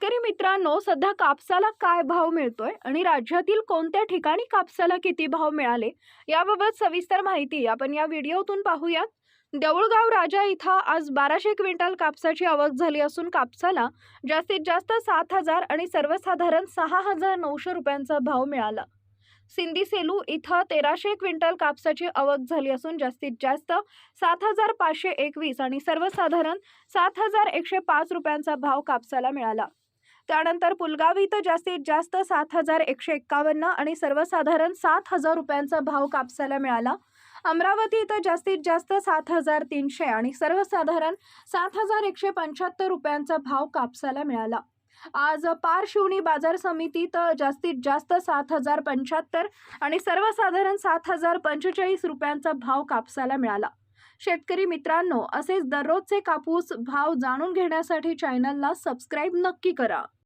शेतकरी मित्रांनो सध्या कापसाला काय भाव मिळतोय आणि राज्यातील कोणत्या ठिकाणी कापसाला किती भाव मिळाले याबाबत सविस्तर माहिती आपण या व्हिडिओतून पाहूयात. देऊळगाव राजा इथं आज बाराशे क्विंटल कापसाची आवक झाली असून कापसाला जास्तीत जास्त सात हजार आणि सर्वसाधारण सहा हजार नऊशे रुपयांचा भाव मिळाला. सिंधी सेलू इथं तेराशे क्विंटल कापसाची आवक झाली असून जास्तीत जास्त सात हजार पाचशे एकवीस आणि सर्वसाधारण सात हजार एकशे पाच रुपयांचा भाव कापसाला मिळाला. त्यानंतर पुलगाव इथं जास्तीत जास्त सात हजार एकशे एक्कावन्न आणि सर्वसाधारण सात हजार रुपयांचा भाव कापसाला मिळाला. अमरावती इथं जास्तीत जास्त सात हजार तीनशे आणि सर्वसाधारण सात हजार एकशे पंच्याहत्तर रुपयांचा भाव कापसाला मिळाला. आज पारशिवनी बाजार समितीत जास्तीत जास्त सात हजार पंच्याहत्तर आणि सर्वसाधारण सात हजार पंचेचाळीस रुपयांचा भाव कापसाला मिळाला. शेतकरी मित्रांनो असेच दररोजचे कापूस भाव जाणून घेण्यासाठी चॅनलला सबस्क्राईब नक्की करा.